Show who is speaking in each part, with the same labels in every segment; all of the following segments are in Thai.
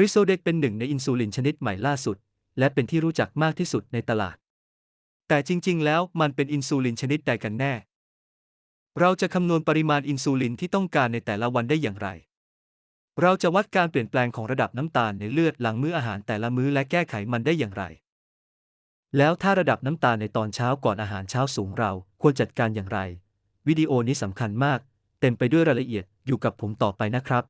Speaker 1: ริโซเดกเป็นหนึ่งในอินซูลินชนิดใหม่ล่าสุด และเป็นที่รู้จักมากที่สุดในตลาด แต่จริง ๆ แล้วมันเป็นอินซูลินชนิดใดกันแน่ เราจะคำนวณปริมาณอินซูลินที่ต้องการในแต่ละวันได้อย่างไร เราจะวัดการเปลี่ยนแปลงของระดับน้ำตาลในเลือดหลังมื้ออาหารแต่ละมื้อและแก้ไขมันได้อย่างไร แล้วถ้าระดับน้ำตาลในตอนเช้าก่อนอาหารเช้าสูงเราควรจัดการอย่างไร วิดีโอนี้สำคัญมาก เต็มไปด้วยรายละเอียดอยู่กับผมต่อไปนะครับ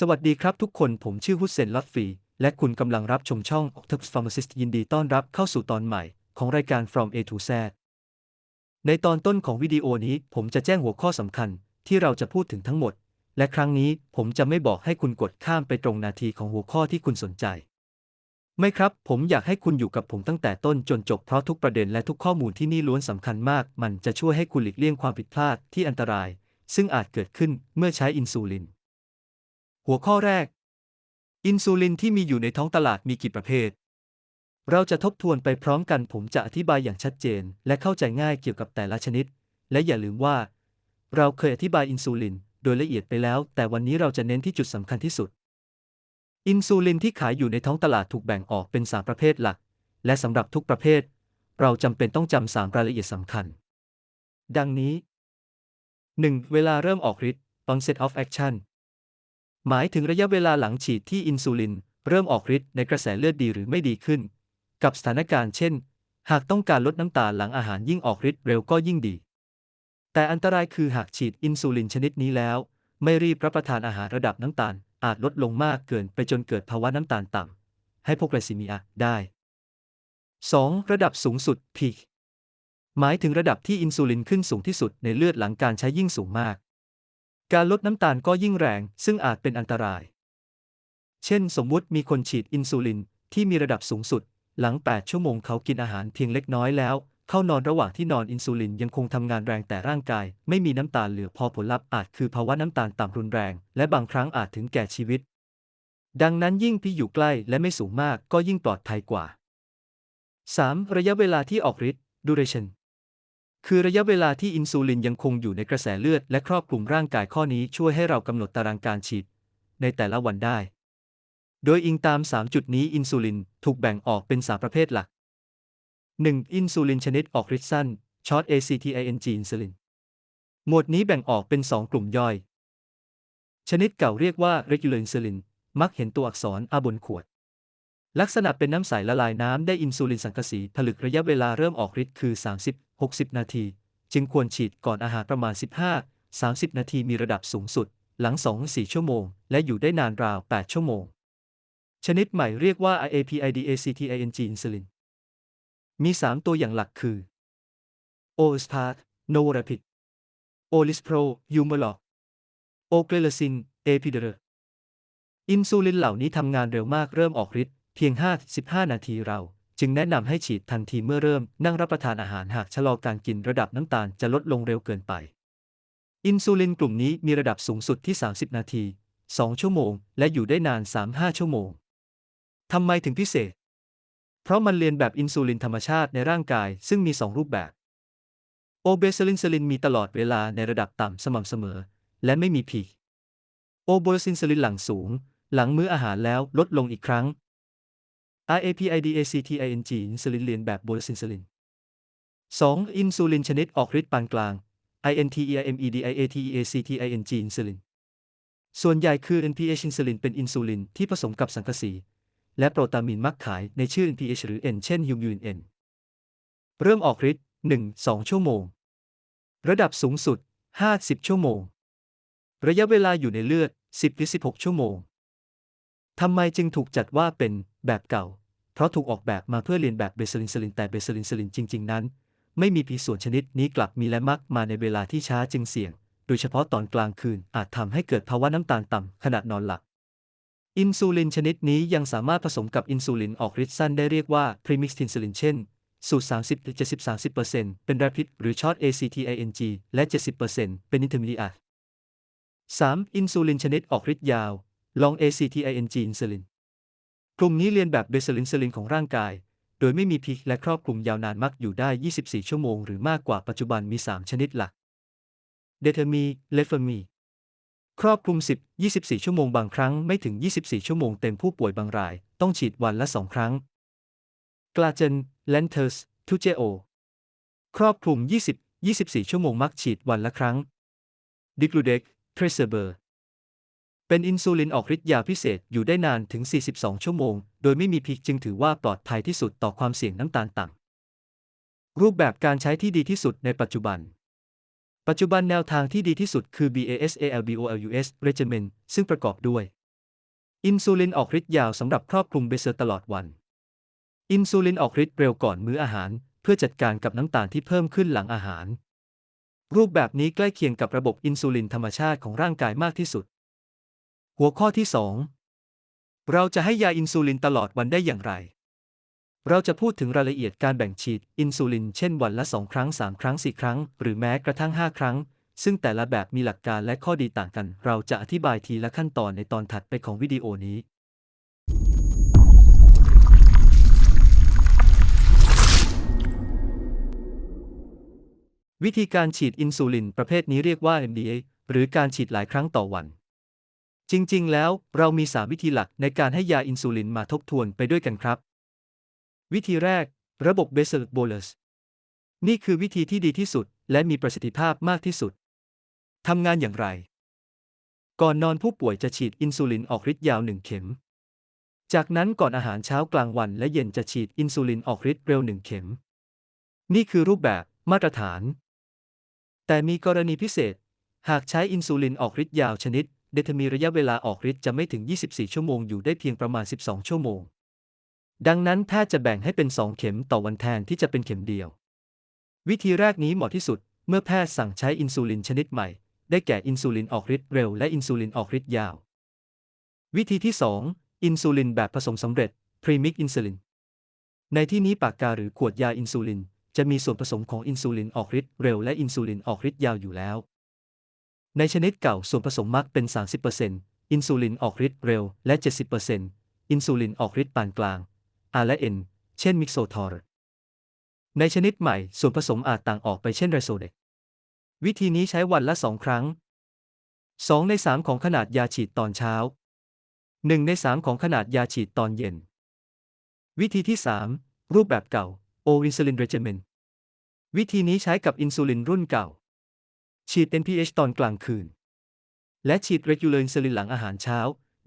Speaker 1: สวัสดีครับทุกคนผมชื่อฮุสเซนลอตฟี และคุณกำลังรับชมช่อง Octopus Pharmacist ยินดีต้อนรับเข้าสู่ตอนใหม่ ของรายการ From A to Z ในตอนต้นของวิดีโอนี้ผมจะแจ้งหัวข้อสำคัญที่เราจะพูดถึงทั้งหมด และครั้งนี้ผมจะไม่บอกให้คุณกดข้ามไปตรงนาทีของหัวข้อที่คุณสนใจ ไม่ครับ ผมอยากให้คุณอยู่กับผมตั้งแต่ต้นจนจบเพราะทุกประเด็นและทุกข้อมูลที่นี่ล้วนสำคัญมาก มันจะช่วยให้คุณหลีกเลี่ยงความผิดพลาดที่อันตราย ซึ่งอาจเกิดขึ้นเมื่อใช้อินซูลิน หัวข้อแรก อินซูลินที่มีอยู่ในท้องตลาดมีกี่ประเภท เราจะทบทวนไปพร้อมกันผมจะอธิบายอย่างชัดเจน และเข้าใจง่ายเกี่ยวกับแต่ละชนิด และอย่าลืมว่า เราเคยอธิบายอินซูลินโดยละเอียดไปแล้ว แต่วันนี้เราจะเน้นที่จุดสำคัญที่สุด อินซูลินที่ขายอยู่ในท้องตลาดถูกแบ่งออกเป็น 3 ประเภทหลัก และสำหรับทุกประเภท เราจำเป็นต้องจำสามรายละเอียดสำคัญ ดังนี้ 1. เวลาเริ่มออกฤทธิ์ onset of action หมายถึงระยะเวลาหลังฉีดที่อินซูลิน เริ่มออกฤทธิ์ในกระแสเลือดดีหรือไม่ดีขึ้น กับสถานการณ์เช่น หากต้องการลดน้ำตาลหลังอาหารยิ่งออกฤทธิ์เร็วก็ยิ่งดี แต่อันตรายคือหากฉีดอินซูลินชนิดนี้แล้ว ไม่รีบรับประทานอาหารระดับน้ำตาล อาจลดลงมากเกินไปจนเกิดภาวะน้ำตาลต่ำให้พวกไกลซีเมียได้ 2. ระดับสูงสุด peak หมายถึงระดับที่อินซูลินขึ้นสูงที่สุดในเลือดหลังการใช้ยิ่งสูงมาก การลดน้ำตาลก็ยิ่งแรง ซึ่งอาจเป็นอันตราย เช่น สมมุติมีคนฉีดอินซูลินที่มีระดับสูงสุด หลัง 8 ชั่วโมงเขากินอาหารเพียงเล็กน้อยแล้ว เข้านอนระหว่างที่นอนอินซูลินยังคงทำงานแรงแต่ร่างกาย ไม่มีน้ำตาลเหลือพอผลลัพธ์อาจคือภาวะน้ำตาลต่ำรุนแรง และบางครั้งอาจถึงแก่ชีวิต ดังนั้นยิ่งพี่อยู่ใกล้และไม่สูงมากก็ยิ่งปลอดภัยกว่า 3. ระยะเวลาที่ออกฤทธิ์ duration คือระยะเวลาที่อินซูลินยังคงอยู่ในกระแสเลือดและครอบคลุมร่างกายข้อนี้ช่วยให้เรากำหนดตารางการฉีด ในแต่ละวันได้ โดยอิงตาม 3 จุดนี้อินซูลินถูกแบ่งออกเป็น 3 ประเภทหลัก 1. อินซูลินชนิดออกฤทธิ์สั้น short ACTING อินซูลินหมวดนี้แบ่งออกเป็น 2 กลุ่มย่อย ชนิดเก่าเรียกว่า regular insulin มักเห็นตัวอักษร A บนขวด ลักษณะเป็นน้ำใสละลายน้ำได้อินซูลินสังกะสีผลึกระยะเวลาเริ่มออกฤทธิ์คือ 30 60 นาที จึงควรฉีดก่อนอาหารประมาณ 15 30 นาทีมีระดับสูงสุด หลัง 2-4 ชั่วโมง และอยู่ได้นานราว 8 ชั่วโมง ชนิดใหม่เรียกว่า IAPIDACTING อินซูลิน มี 3 ตัวอย่างหลักคือ o s p a r t n o v o r a p i d o l i s p r o u m e r l o c o g l e l a c i n a p i d e r อินซูลินเหล่านี้ทำงานเร็วมากเริ่มออกฤทธิ์เพียง 5-15 นาทีเรา จึงแนะนำให้ฉีดทันทีเมื่อเริ่มนั่งรับประทานอาหารหากชะลอการกินระดับน้ำตาลจะลดลงเร็วเกินไป อินซูลินกลุ่มนี้มีระดับสูงสุดที่ 30 นาที 2 ชั่วโมง และอยู่ได้นาน 3-5 ชั่วโมงทำไมถึงพิเศษ เพราะมันเรียนแบบอินซูลินธรรมชาติในร่างกายซึ่งมี 2 รูปแบบโอเบซลินซลินมีตลอดเวลาในระดับต่ำสม่ำเสมอ และไม่มีพีโอโบซินซลินหลังสูง หลังมื้ออาหารแล้วลดลงอีกครั้ง RAPIDACTING อินซูลินเรียนแบบโบซินซูลิน 2. อินซูลินชนิดออกฤทธิ์ปานกลาง INTERMEDIATEACTING อินซูลิน ส่วนใหญ่คือ NPH อินซูลินเป็นอินซูลินที่ผสมกับสังกะสี และโปรตามีนมักขายในชื่อ NPH หรือ N เช่น Humulin N เริ่มออกฤทธิ์ 1-2 ชั่วโมง ระดับสูงสุด 50 ชั่วโมง ระยะเวลาอยู่ในเลือด 10-16 ชั่วโมงทำไมจึงถูกจัดว่าเป็นแบบเก่า เพราะถูกออกแบบมาเพื่อเรียนแบบเบสลินซลินแต่เบสลินซลินจริง ๆ นั้น ไม่มีผีส่วนชนิดนี้กลับมีและมักมาในเวลาที่ช้าจึงเสี่ยง โดยเฉพาะตอนกลางคืนอาจทำให้เกิดภาวะน้ำตาลต่ำขณะนอนหลับอินซูลินชนิดนี้ยังสามารถผสมกับอินซูลินออกฤทธิ์สั้นได้เรียกว่าพรีมิกซ์ทินซูลินเช่น สูตร 30-70-30%เป็น Rapid หรือ Short ACTING และ 70%เป็น Intermediate 3. อินซูลินชนิดออกฤทธิ์ยาว Long ACTING อินซูลิน กลุ่มนี้เรียนแบบเบสลินซลินของร่างกาย โดยไม่มีพีคและครอบคลุมยาวนานมักอยู่ได้ 24 ชั่วโมงหรือมากกว่าปัจจุบันมี 3 ชนิดหลัก เดเทมี เลฟมี ครอบคลุม 10 24 ชั่วโมงบางครั้งไม่ถึง 24 ชั่วโมงเต็มผู้ป่วยบางราย ต้องฉีดวันละ 2 ครั้ง กลาเจน เลนเทอร์ส ทูเจโอ ครอบคลุม 20 24 ชั่วโมงมักฉีดวันละครั้ง ดิกลูเดก เทรเซเบอร์ เป็นอินซูลินออกฤทธิ์ยาพิเศษอยู่ได้นานถึง 42 ชั่วโมง โดยไม่มีพิกจึงถือว่าปลอดภัยที่สุดต่อความเสี่ยงน้ำตาลต่ำ รูปแบบการใช้ที่ดีที่สุดในปัจจุบัน ปัจจุบันแนวทางที่ดีที่สุดคือ BASALBOLUS regimen ซึ่งประกอบด้วย อินซูลินออกฤทธิ์ยาวสำหรับครอบคลุมเบเซอร์ตลอดวัน อินซูลินออกฤทธิ์เร็วก่อนมื้ออาหาร เพื่อจัดการกับน้ำตาลที่เพิ่มขึ้นหลังอาหาร รูปแบบนี้ใกล้เคียงกับระบบอินซูลินธรรมชาติของร่างกายมากที่สุด หัวข้อที่ 2 เราจะให้ยาอินซูลินตลอดวันได้อย่างไร เราจะพูดถึงรายละเอียดการแบ่งฉีดอินซูลินเช่นวันละ 2 ครั้ง 3 ครั้ง 4 ครั้ง หรือแม้กระทั่ง 5 ครั้ง ซึ่งแต่ละแบบมีหลักการและข้อดีต่างกัน เราจะอธิบายทีละขั้นตอนในตอนถัดไปของวิดีโอนี้ วิธีการฉีดอินซูลินประเภทนี้เรียกว่า MDA หรือการฉีดหลายครั้งต่อวัน จริง ๆ แล้วเรามี 3 วิธีหลักในการให้ยาอินซูลินมาทบทวนไปด้วยกันครับ วิธีแรก ระบบ Basal Bolus นี่คือวิธีที่ดีที่สุด และมีประสิทธิภาพมากที่สุด ทำงานอย่างไร ก่อนนอนผู้ป่วยจะฉีดอินซูลินออกฤทธิ์ยาว 1 เข็ม จากนั้นก่อนอาหารเช้ากลางวันและเย็นจะฉีดอินซูลินออกฤทธิ์เร็ว 1 เข็ม นี่คือรูปแบบมาตรฐาน แต่มีกรณีพิเศษ หากใช้อินซูลินออกฤทธิ์ยาวชนิด เดทมีระยะเวลาออกฤทธิ์จะไม่ถึง 24 ชั่วโมงอยู่ได้เพียงประมาณ 12 ชั่วโมง ดังนั้นแพทย์จะแบ่งให้เป็น 2 เข็มต่อวันแทนที่จะเป็นเข็มเดียว วิธีแรกนี้เหมาะที่สุด เมื่อแพทย์สั่งใช้อินซูลินชนิดใหม่ ได้แก่อินซูลินออกฤทธิ์เร็วและอินซูลินออกฤทธิ์ยาว วิธีที่ 2 อินซูลินแบบผสมสำเร็จพรีมิกอินซูลินในที่นี้ปากกาหรือขวดยาอินซูลิน จะมีส่วนผสมของอินซูลินออกฤทธิ์เร็วและอินซูลินออกฤทธิ์ยาวอยู่แล้ว ในชนิดเก่าส่วนผสมมักเป็น 30%อินซูลินออกฤทธิ์เร็วและ 70%อินซูลินออกฤทธิ์ปานกลาง R และ N เช่นมิกโซทอร์ ในชนิดใหม่ส่วนผสมอาจต่างออกไปเช่นไรโซเดกวิธีนี้ใช้วันละ 2 ครั้ง 2 ใน 3 ของขนาดยาฉีดตอนเช้า 1 ใน 3 ของขนาดยาฉีดตอนเย็น วิธีที่ 3 รูปแบบเก่าโออินซูลินเรจิเมนวิธีนี้ใช้กับอินซูลินรุ่นเก่า ฉีด NPH ตอนกลางคืน และฉีด regular insulin หลังอาหารเช้า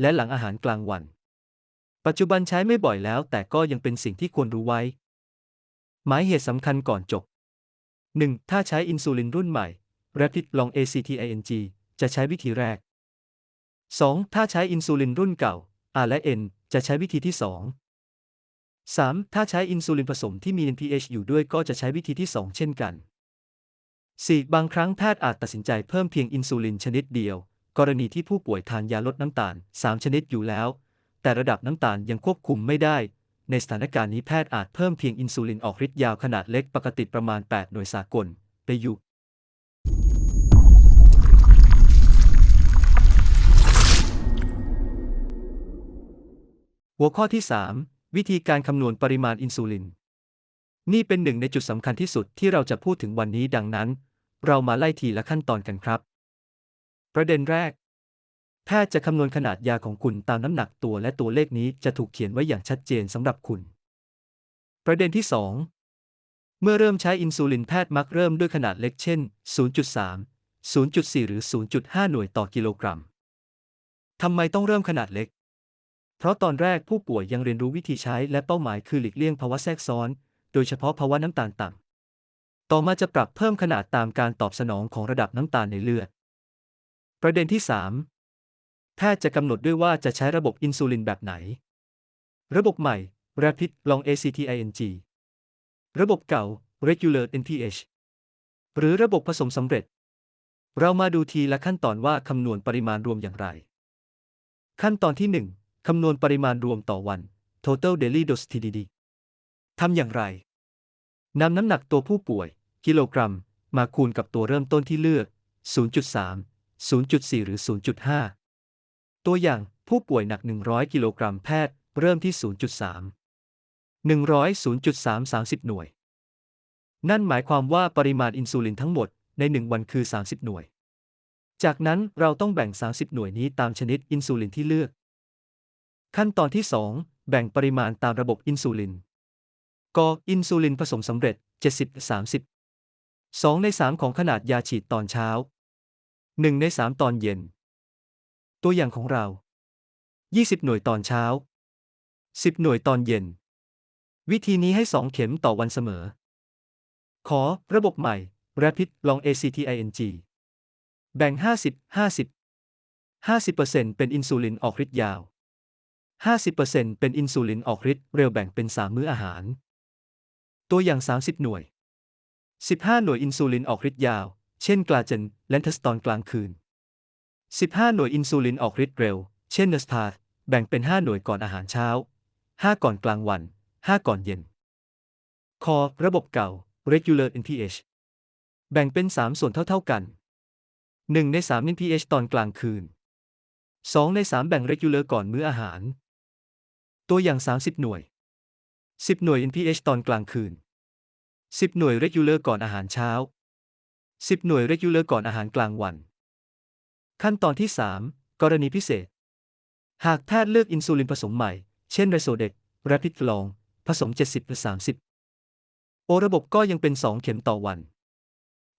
Speaker 1: และหลังอาหารกลางวัน ปัจจุบันใช้ไม่บ่อยแล้ว แต่ก็ยังเป็นสิ่งที่ควรรู้ไว้ หมายเหตุสำคัญก่อนจบ 1. ถ้าใช้อินซูลินรุ่นใหม่ Rapid Long ACTING จะใช้วิธีแรก 2. ถ้าใช้อินซูลินรุ่นเก่า R และ N จะใช้วิธีที่ 2 3. ถ้าใช้อินซูลินผสมที่มี NPH อยู่ด้วยก็จะใช้วิธีที่ 2 เช่นกัน 4. บางครั้งแพทย์อาจตัดสินใจเพิ่มเพียงอินซูลินชนิดเดียว กรณีที่ผู้ป่วยทานยาลดน้ำตาล 3 ชนิดอยู่แล้ว แต่ระดับน้ำตาลยังควบคุมไม่ได้ ในสถานการณ์นี้แพทย์อาจเพิ่มเพียงอินซูลินออกฤทธิ์ยาวขนาดเล็กปกติประมาณ 8 หน่วยสากล ไปอยู่หัวข้อที่ 3 วิธีการคำนวณปริมาณอินซูลิน นี่เป็นหนึ่งในจุดสำคัญที่สุดที่เราจะพูดถึงวันนี้ดังนั้น เรามาไล่ทีละขั้นตอนกันครับ ประเด็นแรก แพทย์จะคำนวณขนาดยาของคุณตามน้ำหนักตัวและตัวเลขนี้จะถูกเขียนไว้อย่างชัดเจนสำหรับคุณ ประเด็นที่ 2 เมื่อเริ่มใช้อินซูลินแพทย์มักเริ่มด้วยขนาดเล็กเช่น 0.3 0.4 หรือ 0.5 หน่วยต่อกิโลกรัม ทำไมต้องเริ่มขนาดเล็ก เพราะตอนแรกผู้ป่วยยังเรียนรู้วิธีใช้และเป้าหมายคือหลีกเลี่ยงภาวะแทรกซ้อน โดยเฉพาะภาวะน้ำตาลต่ำ ต่อมาจะปรับเพิ่มขนาดตามการตอบสนองของระดับน้ำตาลในเลือด ประเด็นที่ 3 แพทย์จะกำหนดด้วยว่าจะใช้ระบบอินซูลินแบบไหน ระบบใหม่ Rapid Long ACTING ระบบเก่า Regular NPH หรือระบบผสมสำเร็จ เรามาดูทีละขั้นตอนว่าคำนวณปริมาณรวมอย่างไร ขั้นตอนที่ 1 คำนวณปริมาณรวมต่อวัน Total Daily Dose TDD ทำอย่างไรนำน้ำหนักตัวผู้ป่วย กิโลกรัม มาคูณกับตัวเริ่มต้นที่เลือก 0.3 0.4 หรือ 0.5 ตัวอย่างผู้ป่วยหนัก 100 กิโลกรัมแพทย์ เริ่มที่ 0.3 100 0.3 30 หน่วย นั่นหมายความว่าปริมาณอินซูลินทั้งหมดใน 1 วันคือ 30 หน่วย จากนั้นเราต้องแบ่ง 30 หน่วยนี้ตามชนิดอินซูลินที่เลือก ขั้นตอนที่ 2 แบ่งปริมาณตามระบบอินซูลินกอินซูลินผสมสำเร็จ 70 30 2 ใน 3 ของขนาดยาฉีดตอนเช้า 1 ใน 3 ตอนเย็น ตัวอย่างของเรา 20 หน่วยตอนเช้า 10 หน่วยตอนเย็น วิธีนี้ให้ 2 เข็มต่อวันเสมอ ขอระบบใหม่ Rapid Long ACTING แบ่ง 50 50 50%เป็นอินซูลินออกฤทธิ์ยาว 50%เป็นอินซูลินออกฤทธิ์เร็วแบ่งเป็น 3 มื้ออาหาร ตัวอย่าง 30 หน่วย 15 หน่วยอินซูลินออกฤทธิ์ยาว เช่นกลาเจนและเทสตอนกลางคืน 15 หน่วยอินซูลินออกฤทธิ์เร็ว เช่นเนสทาแบ่งเป็น 5 หน่วยก่อนอาหารเช้า 5 ก่อนกลางวัน 5 ก่อนเย็น คอ ระบบเก่า regular NPH แบ่งเป็น 3 ส่วนเท่าๆกัน 1 ใน 3 NPH ตอนกลางคืน 2 ใน 3 แบ่ง regular ก่อนมื้ออาหาร ตัวอย่าง 30 หน่วย 10 หน่วย NPH ตอนกลางคืน 10 หน่วย regular ก่อนอาหารเช้า 10 หน่วย regular ก่อนอาหารกลางวัน ขั้นตอนที่ 3 กรณีพิเศษ หากแพทย์เลือกอินซูลินผสมใหม่ เช่นไรโซเด็ก Rapid Long ผสม 70หรือ30 โอระบบก็ยังเป็น 2 เข็มต่อวัน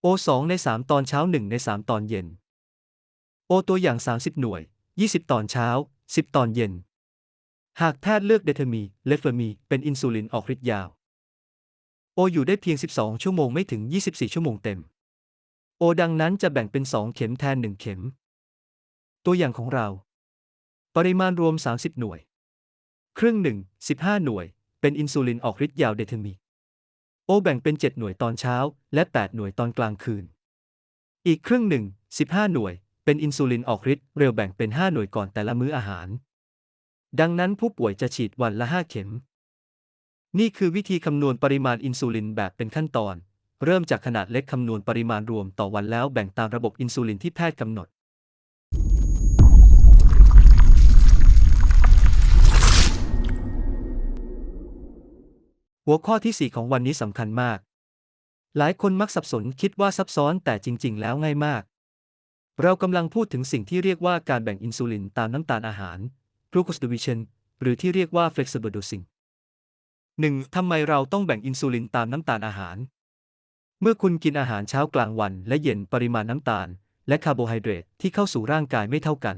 Speaker 1: โอ 2 ใน 3 ตอนเช้า 1 ใน 3 ตอนเย็น โอตัวอย่าง 30 หน่วย 20 ตอนเช้า 10 ตอนเย็น หากแพทย์เลือกเดเทมีเลฟเฟอร์มี เป็นอินซูลินออกฤทธิ์ยาว โออยู่ได้เพียง 12 ชั่วโมงไม่ถึง 24 ชั่วโมงเต็ม โอดังนั้นจะแบ่งเป็น 2 เข็มแทน 1 เข็ม ตัวอย่างของเรา ปริมาณรวม 30 หน่วย ครึ่งหนึ่ง 15 หน่วย เป็นอินซูลินออกฤทธิ์ยาวเดเทมี โอแบ่งเป็น 7 หน่วยตอนเช้า และ 8 หน่วยตอนกลางคืน อีกครึ่งหนึ่ง 15 หน่วย เป็นอินซูลินออกฤทธิ์เร็วแบ่งเป็น 5 หน่วยก่อนแต่ละมื้ออาหาร ดังนั้นผู้ป่วยจะฉีดวันละ 5 เข็ม นี่คือวิธีคำนวณปริมาณอินซูลินแบบเป็นขั้นตอน เริ่มจากขนาดเล็กคำนวณปริมาณรวมต่อวันแล้วแบ่งตามระบบอินซูลินที่แพทย์กำหนด หัวข้อที่ 4 ของวันนี้สำคัญมาก หลายคนมักสับสนคิดว่าซับซ้อนแต่จริง ๆ แล้วง่ายมาก เรากำลังพูดถึงสิ่งที่เรียกว่าการแบ่งอินซูลินตามน้ำตาลอาหาร glucose division หรือที่เรียกว่า flexible dosing 1. ทำไมเราต้องแบ่งอินซูลินตามน้ำตาลอาหาร เมื่อคุณกินอาหารเช้ากลางวันและเย็นปริมาณน้ำตาล และคาร์โบไฮเดรตที่เข้าสู่ร่างกายไม่เท่ากัน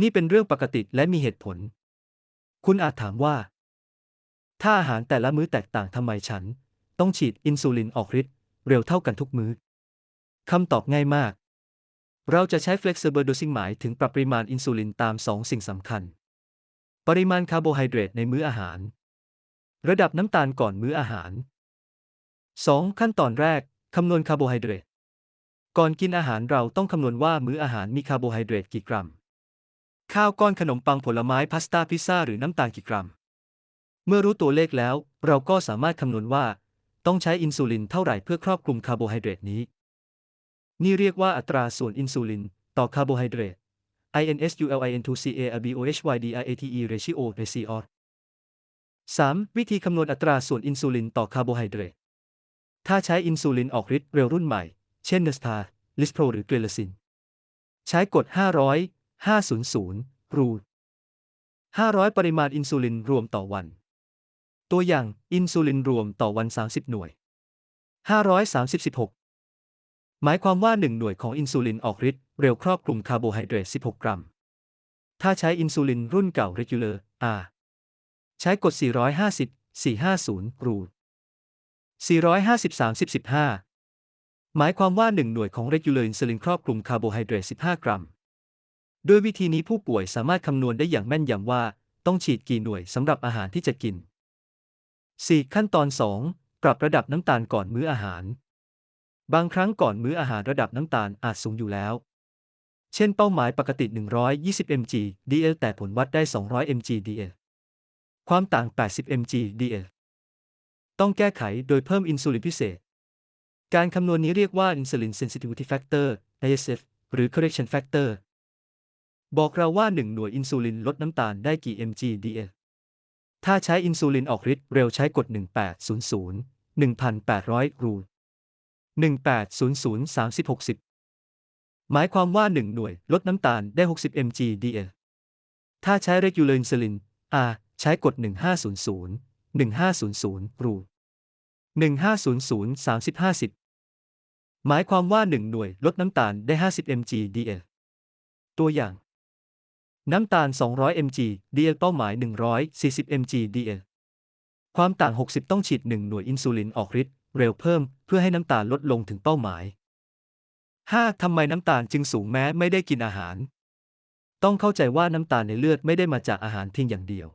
Speaker 1: นี่เป็นเรื่องปกติและมีเหตุผล คุณอาจถามว่า ถ้าอาหารแต่ละมื้อแตกต่างทำไมฉัน ต้องฉีดอินซูลินออกฤทธิ์เร็วเท่ากันทุกมื้อคำตอบง่ายมาก เราจะใช้ flexible dosing หมายถึงปรับปริมาณอินซูลินตาม 2 สิ่งสำคัญ ปริมาณคาร์โบไฮเดรตในมื้ออาหาร ระดับน้ำตาลก่อนมื้ออาหาร 2. ขั้นตอนแรก คำนวณคาร์โบไฮเดรต ก่อนกินอาหารเราต้องคำนวณว่ามื้ออาหารมีคาร์โบไฮเดรตกี่กรัม ข้าวก้อนขนมปังผลไม้พาสต้าพิซซ่าหรือน้ำตาลกี่กรัม เมื่อรู้ตัวเลขแล้ว เราก็สามารถคำนวณว่า ต้องใช้อินซูลินเท่าไหร่เพื่อครอบคลุมคาร์โบไฮเดรตนี้ นี่เรียกว่าอัตราส่วนอินซูลิน ต่อคาร์โบไฮเดรต INSULIN2CARBOHYDRATE ratio ratio 3. วิธีคำนวณอัตราส่วนอินซูลินต่อคาร์โบไฮเดรต ถ้าใช้อินซูลินออกฤทธิ์เร็วรุ่นใหม่ เช่นเนสตาลิสโปรหรือเกลซิน ใช้กฎ 500 500 รูท500 ปริมาณอินซูลินรวมต่อวัน ตัวอย่างอินซูลินรวมต่อวัน 30 หน่วย 536 หมายความว่า 1 หน่วยของอินซูลินออกฤทธิ์เร็วครอบคลุมคาร์โบไฮเดรต 16 กรัม ถ้าใช้อินซูลินรุ่นเก่า regular R ใช้กฎ 450 450 รูท450 30 15 หมายความว่า 1 หน่วยของ regular อินซูลินครอบคลุมคาร์โบไฮเดรต15 กรัมโดยวิธีนี้ผู้ป่วยสามารถคำนวณได้อย่างแม่นยำว่า ต้องฉีดกี่หน่วยสำหรับอาหารที่จะกิน 4. ขั้นตอน 2 ปรับระดับน้ำตาลก่อนมื้ออาหาร บางครั้งก่อนมื้ออาหารระดับน้ำตาลอาจสูงอยู่แล้ว เช่นเป้าหมายปกติ 120 mg dl แต่ผลวัดได้ 200 mg dl ความต่าง 80 mg dl ต้องแก้ไขโดยเพิ่มอินซูลินพิเศษ การคำนวณนี้เรียกว่า Insulin Sensitivity Factor ISF หรือ Correction Factor บอกเราว่า 1 หน่วยอินซูลินลดน้ำตาลได้กี่ mg dl ถ้ถ้าใช้อินซูลินออกฤทธิ์เร็วใช้กด 1800 1800 รู1800 30 60 หมายความว่า 1 หน่วยลดน้ำตาลได้ 60 mg dl ถ้าใช้ regular insulin R ใช้กด1500 1500 รู1500 30 50 หมายความว่า 1 หน่วยลดน้ำตาลได้ 50 mg dl ตัวอย่าง น้ำตาล 200 mg dl เป้าหมาย 140 mg dl ความต่าง 60 ต้องฉีด 1 หน่วยอินซูลินออกฤทธิ์เร็วเพิ่มเพื่อให้น้ำตาลลดลงถึงเป้าหมาย 5. ทำไมน้ำตาลจึงสูงแม้ไม่ได้กินอาหาร ต้องเข้าใจว่าน้ำตาลในเลือดไม่ได้มาจากอาหารเพียงอย่างเดียว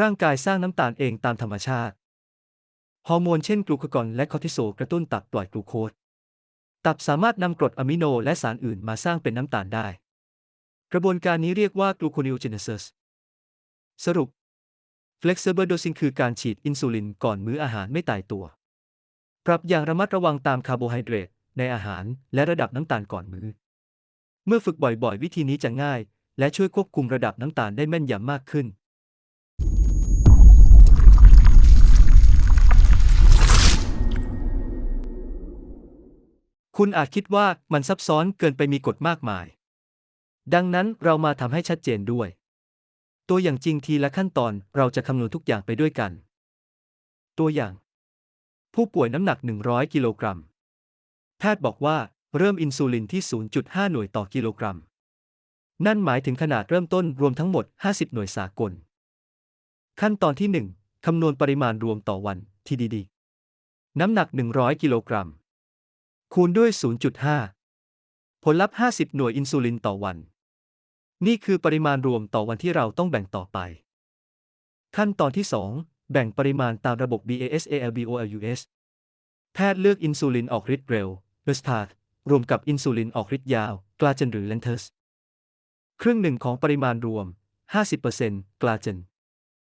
Speaker 1: ร่างกายสร้างน้ำตาลเองตามธรรมชาติ ฮอร์โมนเช่นกลูคากอนและคอร์ติโซลกระตุ้นตับปล่อยกลูโคส ตับสามารถนำกรดอะมิโนและสารอื่นมาสร้างเป็นน้ำตาลได้ กระบวนการนี้เรียกว่า gluconeogenesis สรุป flexible dosing คือการฉีดอินซูลินก่อนมื้ออาหารไม่ตายตัว ปรับอย่างระมัดระวังตามคาร์โบไฮเดรตในอาหารและระดับน้ำตาลก่อนมื้อ เมื่อฝึกบ่อยๆ วิธีนี้จะง่าย และช่วยควบคุมระดับน้ำตาลได้แม่นยำมากขึ้น คุณอาจคิดว่ามันซับซ้อนเกินไปมีกฎมากมาย ดังนั้นเรามาทำให้ชัดเจนด้วย ตัวอย่างจริงทีละขั้นตอนเราจะคำนวณทุกอย่างไปด้วยกัน ตัวอย่าง ผู้ป่วยน้ำหนัก 100 กิโลกรัม แพทย์บอกว่าเริ่มอินซูลินที่ 0.5 หน่วยต่อกิโลกรัม นั่นหมายถึงขนาดเริ่มต้นรวมทั้งหมด 50 หน่วยสากล ขั้นตอนที่ 1คำนวณปริมาณรวมต่อวัน TDD น้ำหนัก 100 กิโลกรัม คูณด้วย 0.5 ผลลัพธ์ 50 หน่วยอินซูลินต่อวัน นี่คือปริมาณรวมต่อวันที่เราต้องแบ่งต่อไป ขั้นตอนที่ 2 แบ่งปริมาณตามระบบ BASALBOLUS แพทย์เลือกอินซูลินออกฤทธิ์เร็ว r e s t a r t รวมกับอินซูลินออกฤทธิ์ยาว กลาเจนหรือ Lenters ครึ่งหนึ่งของปริมาณรวม 50%กลาเจน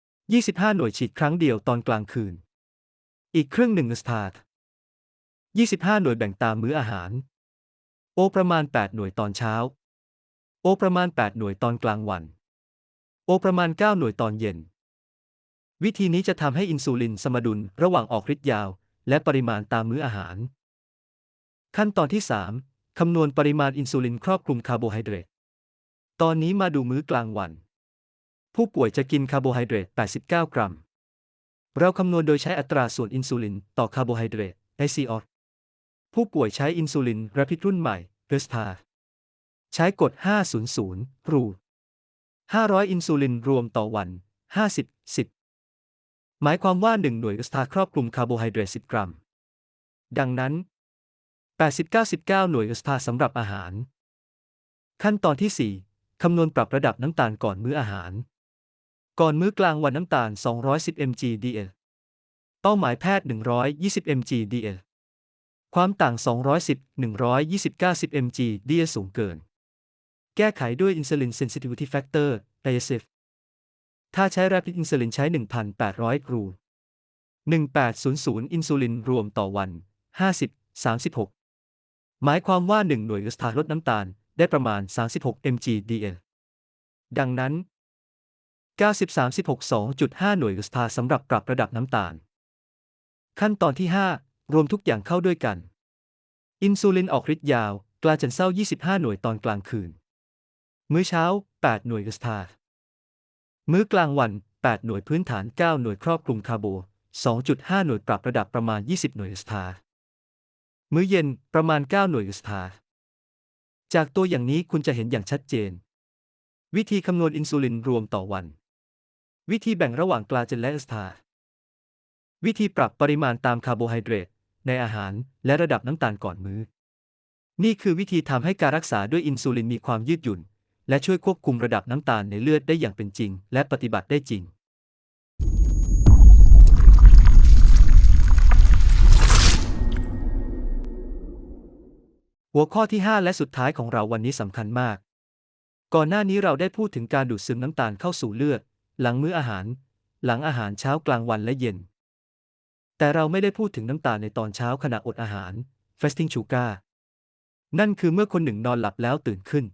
Speaker 1: 25 หน่วยฉีดครั้งเดียวตอนกลางคืน อีกครึ่งหนึ่ง r e s t a r t 25 หน่วยแบ่งตามมื้ออาหาร โอประมาณ 8 หน่วยตอนเช้า โอประมาณ 8 หน่วยตอนกลางวัน โอประมาณ 9 หน่วยตอนเย็น วิธีนี้จะทำให้อินซูลินสมดุลระหว่างออกฤทธิ์ยาว และปริมาณตามมื้ออาหาร ขั้นตอนที่ 3 คำนวณปริมาณอินซูลินครอบคลุมคาร์โบไฮเดรต ตอนนี้มาดูมื้อกลางวัน ผู้ป่วยจะกินคาร์โบไฮเดรต 89 กรัม เราคำนวณโดยใช้อัตราส่วนอินซูลินต่อคาร์โบไฮเดรต ICOR ผู้ป่วยใช้อินซูลิน Rapid รุ่นใหม่ r e s t a r ใช้กด 500 รู500 อินซูลินรวมต่อวัน 50 10 หมายความว่า 1 หน่วย r e s t a r ครอบคลุมคาร์โบไฮเดรต10 กรัม ดังนั้น 80-99 หน่วย r e s t a r สำหรับอาหาร ขั้นตอนที่ 4 คำนวณปรับระดับน้ำตาลก่อนมื้ออาหาร ก่อนมื้อกลางวันน้ำตาล 210 mg dl เป้าหมายแพทย์ 120 mg dl ความต่าง 210 120 90 mg dl สูงเกิน แก้ไขด้วย Insulin Sensitivity Factor ISF ถ้าใช้ Rapid Insulin ใช้ 1,800 กรู 1800 อินซูลินรวมต่อวัน 50 36 หมายความว่า 1 หน่วยอุสถาลดน้ำตาล ได้ประมาณ 36 mg dl ดังนั้น 90 36 2.5 หน่วยอุสถาสำหรับปรับระดับน้ำตาล ขั้นตอนที่ 5 รวมทุกอย่างเข้าด้วยกัน อินซูลินออกฤทธิ์ยาว กลาเจนเซล25 หน่วยตอนกลางคืน มื้อเช้า 8 หน่วยสถามื้อกลางวัน 8 หน่วยพื้นฐาน 9 หน่วยครอบคลุมคาร์โบ 2.5 หน่วยปรับระดับประมาณ 20 หน่วยสถามื้อเย็นประมาณ 9 หน่วยสถาจากตัวอย่างนี้คุณจะเห็นอย่างชัดเจน วิธีคำนวณอินซูลินรวมต่อวัน วิธีแบ่งระหว่างกลาเจนและอสถาวิธีปรับปริมาณตามคาร์โบไฮเดรต ในอาหารและระดับน้ำตาลก่อนมื้อ นี่คือวิธีทำให้การรักษาด้วยอินซูลินมีความยืดหยุ่น และช่วยควบคุมระดับน้ำตาลในเลือดได้อย่างเป็นจริง และปฏิบัติได้จริงหัวข้อที่ 5 และสุดท้ายของเราวันนี้สำคัญมาก ก่อนหน้านี้เราได้พูดถึงการดูดซึมน้ำตาลเข้าสู่เลือด หลังมื้ออาหาร หลังอาหารเช้ากลางวันและเย็น แต่เราไม่ได้พูดถึงน้ำตาในตอนเช้าขณะอดอาหาร fasting sugar นั่นคือเมื่อคนหนึ่งนอนหลับแล้วตื่นขึ้น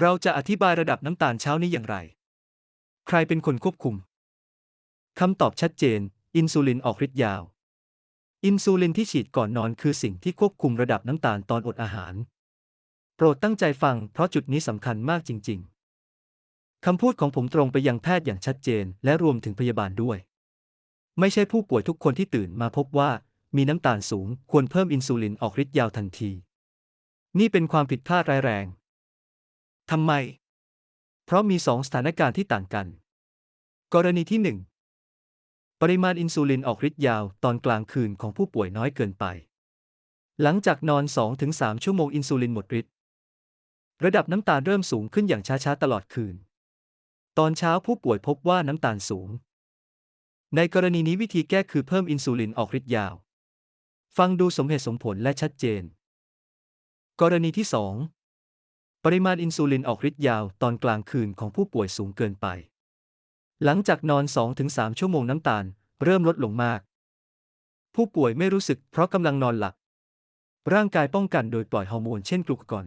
Speaker 1: เราจะอธิบายระดับน้ำตาลเช้านี้อย่างไร ใครเป็นคนควบคุม คำตอบชัดเจน อินซูลินออกฤทธิ์ยาว อินซูลินที่ฉีดก่อนนอนคือสิ่งที่ควบคุมระดับน้ำตาลตอนอดอาหาร โปรดตั้งใจฟังเพราะจุดนี้สำคัญมากจริง ๆ คำพูดของผมตรงไปยังแพทย์อย่างชัดเจน และรวมถึงพยาบาลด้วย ไม่ใช่ผู้ป่วยทุกคนที่ตื่นมาพบว่ามีน้ำตาลสูงควรเพิ่มอินซูลินออกฤทธิ์ยาวทันที นี่เป็นความผิดพลาดร้ายแรง ทำไม เพราะมีสองสถานการณ์ที่ต่างกัน กรณีที่1ปริมาณอินซูลินออกฤทธิ์ยาวตอนกลางคืนของผู้ป่วยน้อยเกินไป หลังจากนอน 2-3 ชั่วโมงอินซูลินหมดฤทธิ์ ระดับน้ำตาลเริ่มสูงขึ้นอย่างช้าๆ ตลอดคืน ตอนเช้าผู้ป่วยพบว่าน้ำตาลสูง ในกรณีนี้วิธีแก้คือเพิ่มอินซูลินออกฤทธิ์ยาว ฟังดูสมเหตุสมผลและชัดเจน กรณีที่ 2 ปริมาณอินซูลินออกฤทธิ์ยาวตอนกลางคืนของผู้ป่วยสูงเกินไป หลังจากนอน 2-3 ชั่วโมงน้ำตาล เริ่มลดลงมาก ผู้ป่วยไม่รู้สึกเพราะกำลังนอนหลับ ร่างกายป้องกันโดยปล่อยฮอร์โมนเช่นกลูกอน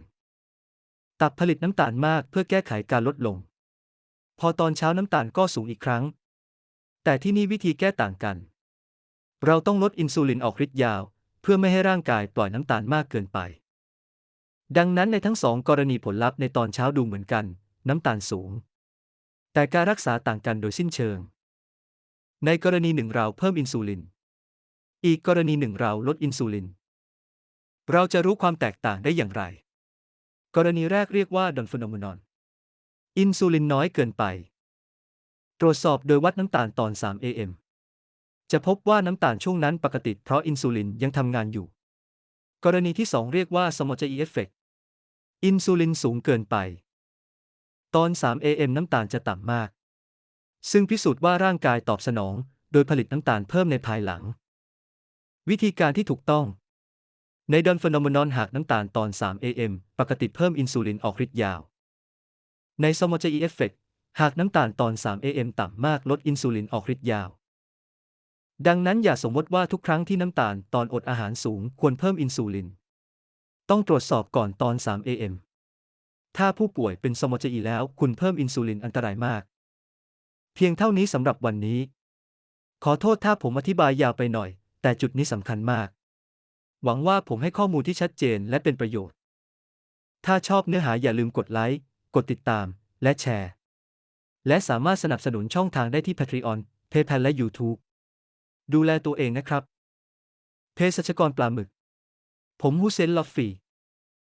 Speaker 1: ตับผลิตน้ำตาลมากเพื่อแก้ไขการลดลง พอตอนเช้าน้ำตาลก็สูงอีกครั้ง แต่ที่นี่วิธีแก้ต่างกัน เราต้องลดอินซูลินออกฤทธิ์ยาว เพื่อไม่ให้ร่างกายปล่อยน้ำตาลมากเกินไป ดังนั้นในทั้งสองกรณีผลลัพธ์ในตอนเช้าดูเหมือนกัน น้ำตาลสูง แต่การรักษาต่างกันโดยสิ้นเชิง ในกรณีหนึ่งเราเพิ่มอินซูลิน อีกกรณีหนึ่งเราลดอินซูลิน เราจะรู้ความแตกต่างได้อย่างไร กรณีแรกเรียกว่าดอนฟโนมนอน อินซูลินน้อยเกินไป ตรวจสอบโดยวัดน้ำตาลตอน 3 AM จะพบว่าน้ำตาลช่วงนั้นปกติเพราะอินซูลินยังทำงานอยู่ กรณีที่ 2 เรียกว่าสมอจ e เอฟเฟกอินซูลินสูงเกินไป ตอน 3 AM น้ำตาลจะต่ำมาก ซึ่งพิสูจน์ว่าร่างกายตอบสนอง โดยผลิตน้ำตาลเพิ่มในภายหลัง วิธีการที่ถูกต้อง ในดอนฟ e น o ม e นอนหากน้ำตาลตอน 3 AM ปกติเพิ่มอินซูลินออกฤทธิ์ยาว ในสมอจ e เอฟเฟก หากน้ำตาลตอน 3 AM ต่ำมากลดอินซูลินออกฤทธิ์ยาว ดังนั้นอย่าสมมติว่าทุกครั้งที่น้ำตาลตอนอดอาหารสูงควรเพิ่มอินซูลิน ต้องตรวจสอบก่อนตอน 3 AM ถ้าผู้ป่วยเป็นสมอจ e แล้วคุณเพิ่มอินซูลินอันตรายมาก เพียงเท่านี้สำหรับวันนี้ ขอโทษถ้าผมอธิบายยาวไปหน่อย แต่จุดนี้สำคัญมาก หวังว่าผมให้ข้อมูลที่ชัดเจนและเป็นประโยชน์ ถ้าชอบเนื้อหาอย่าลืมกดไลค์ กดติดตาม และแชร์ และสามารถสนับสนุนช่องทางได้ที่ Patreon PayPal และ YouTube ดูแลตัวเองนะครับ เภสัชกรปลาหมึก ผมฮุเซนลอฟฟี